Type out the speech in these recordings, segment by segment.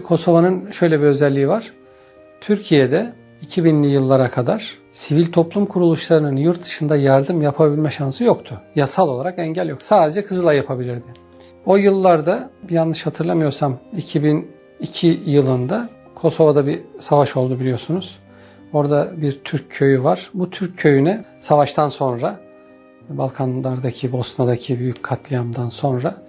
Kosova'nın şöyle bir özelliği var. Türkiye'de 2000'li yıllara kadar sivil toplum kuruluşlarının yurt dışında yardım yapabilme şansı yoktu. Yasal olarak engel yok. Sadece Kızılay yapabilirdi. O yıllarda yanlış hatırlamıyorsam 2002 yılında Kosova'da bir savaş oldu biliyorsunuz. Orada bir Türk köyü var. Bu Türk köyüne savaştan sonra Balkanlardaki, Bosna'daki büyük katliamdan sonra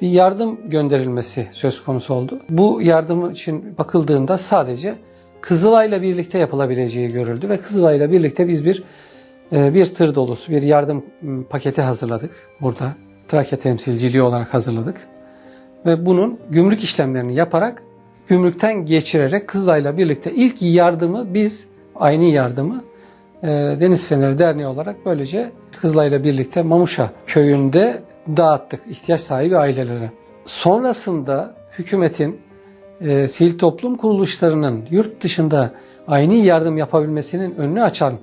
bir yardım gönderilmesi söz konusu oldu. Bu yardım için bakıldığında sadece Kızılay'la birlikte yapılabileceği görüldü ve Kızılay'la birlikte biz bir e, bir tır dolusu bir yardım paketi hazırladık burada. Trakya temsilciliği olarak hazırladık. Ve bunun gümrük işlemlerini yaparak gümrükten geçirerek Kızılay'la birlikte ilk yardımı biz aynı yardımı Deniz Feneri Derneği olarak böylece Kızılay'la birlikte Mamuşa köyünde dağıttık ihtiyaç sahibi ailelere. Sonrasında hükümetin e, sivil toplum kuruluşlarının yurt dışında aynı yardım yapabilmesinin önünü açan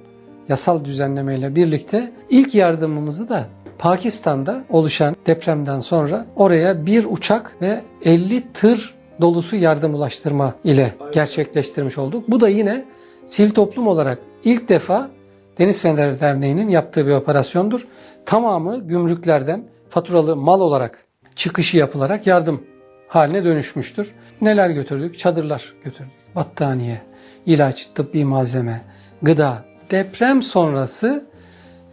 yasal düzenlemeyle birlikte ilk yardımımızı da Pakistan'da oluşan depremden sonra oraya bir uçak ve 50 tır dolusu yardım ulaştırma ile gerçekleştirmiş olduk. Bu da yine sivil toplum olarak ilk defa Deniz Feneri Derneği'nin yaptığı bir operasyondur. Tamamı gümrüklerden faturalı mal olarak çıkışı yapılarak yardım haline dönüşmüştür. Neler götürdük? Çadırlar götürdük. Battaniye, ilaç, tıbbi malzeme, gıda. Deprem sonrası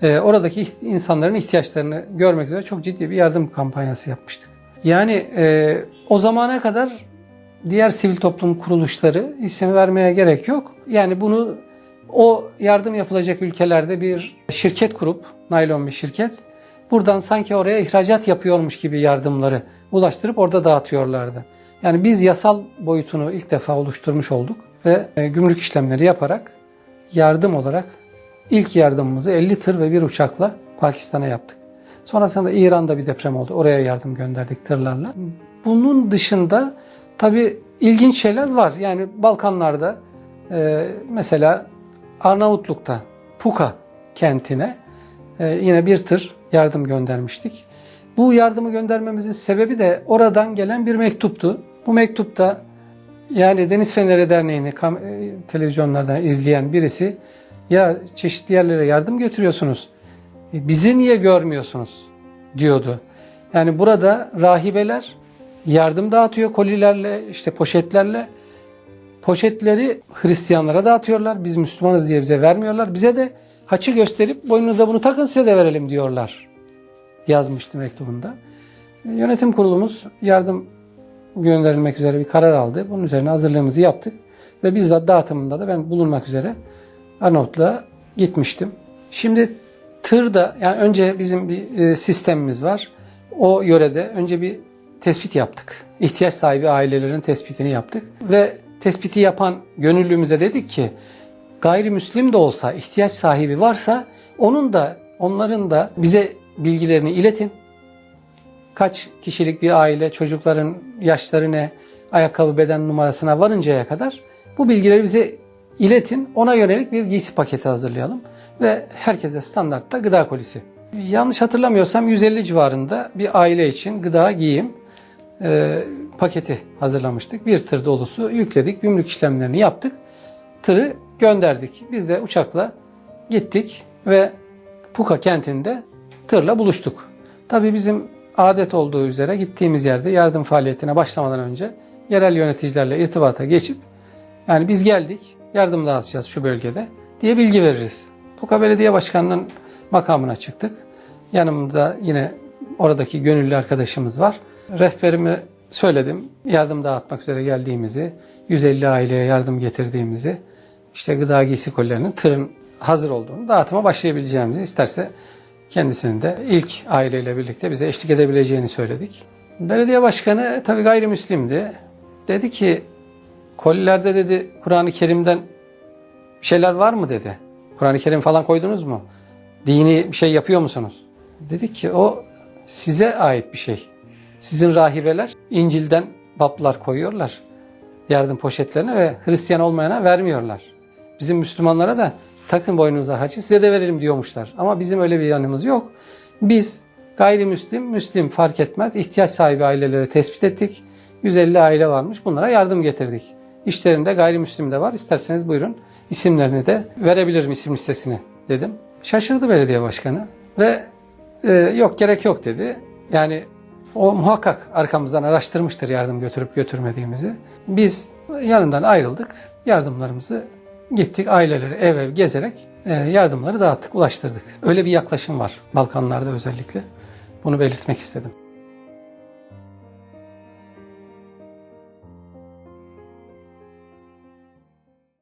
e, oradaki insanların ihtiyaçlarını görmek üzere çok ciddi bir yardım kampanyası yapmıştık. Yani e, o zamana kadar diğer sivil toplum kuruluşları isim vermeye gerek yok. Yani bunu o yardım yapılacak ülkelerde bir şirket kurup, naylon bir şirket, buradan sanki oraya ihracat yapıyormuş gibi yardımları ulaştırıp orada dağıtıyorlardı. Yani biz yasal boyutunu ilk defa oluşturmuş olduk ve e, gümrük işlemleri yaparak yardım olarak ilk yardımımızı 50 tır ve bir uçakla Pakistan'a yaptık. Sonrasında İran'da bir deprem oldu. Oraya yardım gönderdik tırlarla. Bunun dışında tabii ilginç şeyler var. Yani Balkanlarda e, mesela Arnavutluk'ta Puka kentine e, yine bir tır yardım göndermiştik. Bu yardımı göndermemizin sebebi de oradan gelen bir mektuptu. Bu mektupta yani Deniz Feneri Derneği'ni e, televizyonlardan izleyen birisi ya çeşitli yerlere yardım götürüyorsunuz. e, Bizi niye görmüyorsunuz diyordu. Yani burada rahibeler yardım dağıtıyor kolilerle, işte poşetlerle. Poşetleri Hristiyanlara dağıtıyorlar. Biz Müslümanız diye bize vermiyorlar. Bize de haçı gösterip boynunuza bunu takın size de verelim diyorlar. Yazmıştı mektubunda. Yönetim kurulumuz yardım gönderilmek üzere bir karar aldı. Bunun üzerine hazırlığımızı yaptık. Ve bizzat dağıtımında da ben bulunmak üzere Arnavutluğa gitmiştim. Şimdi tırda yani önce bizim bir e, sistemimiz var. O yörede önce bir tespit yaptık. İhtiyaç sahibi ailelerin tespitini yaptık. Ve tespiti yapan gönüllümüze dedik ki gayrimüslim de olsa ihtiyaç sahibi varsa onun da onların da bize bilgilerini iletin. Kaç kişilik bir aile, çocukların yaşları ne, ayakkabı beden numarasına varıncaya kadar bu bilgileri bize iletin. Ona yönelik bir giysi paketi hazırlayalım ve herkese standartta gıda kolisi. Yanlış hatırlamıyorsam 150 civarında bir aile için gıda, giyim e, paketi hazırlamıştık. Bir tır dolusu yükledik, gümrük işlemlerini yaptık. Tırı gönderdik. Biz de uçakla gittik ve Puka kentinde tırla buluştuk. Tabii bizim adet olduğu üzere gittiğimiz yerde yardım faaliyetine başlamadan önce yerel yöneticilerle irtibata geçip yani biz geldik yardım dağıtacağız şu bölgede diye bilgi veririz. Puka Belediye Başkanı'nın makamına çıktık. Yanımızda yine oradaki gönüllü arkadaşımız var. Rehberimi söyledim. Yardım dağıtmak üzere geldiğimizi, 150 aileye yardım getirdiğimizi, işte gıda giysi kolilerinin tırın hazır olduğunu, dağıtıma başlayabileceğimizi isterse kendisinin de ilk aileyle birlikte bize eşlik edebileceğini söyledik. Belediye başkanı tabii gayrimüslimdi. Dedi ki kolilerde dedi Kur'an-ı Kerim'den bir şeyler var mı dedi. Kur'an-ı Kerim falan koydunuz mu? Dini bir şey yapıyor musunuz? Dedik ki o size ait bir şey. Sizin rahibeler İncil'den bablar koyuyorlar yardım poşetlerine ve Hristiyan olmayana vermiyorlar. Bizim Müslümanlara da takın boynunuza haçı size de verelim diyormuşlar. Ama bizim öyle bir yanımız yok. Biz gayrimüslim, müslim fark etmez ihtiyaç sahibi ailelere tespit ettik. 150 aile varmış. Bunlara yardım getirdik. İşlerinde gayrimüslim de var. İsterseniz buyurun isimlerini de verebilirim isim listesini dedim. Şaşırdı belediye başkanı ve e, yok gerek yok dedi. Yani o muhakkak arkamızdan araştırmıştır yardım götürüp götürmediğimizi. Biz yanından ayrıldık. Yardımlarımızı gittik aileleri ev ev gezerek e, yardımları dağıttık, ulaştırdık. Öyle bir yaklaşım var Balkanlarda özellikle. Bunu belirtmek istedim.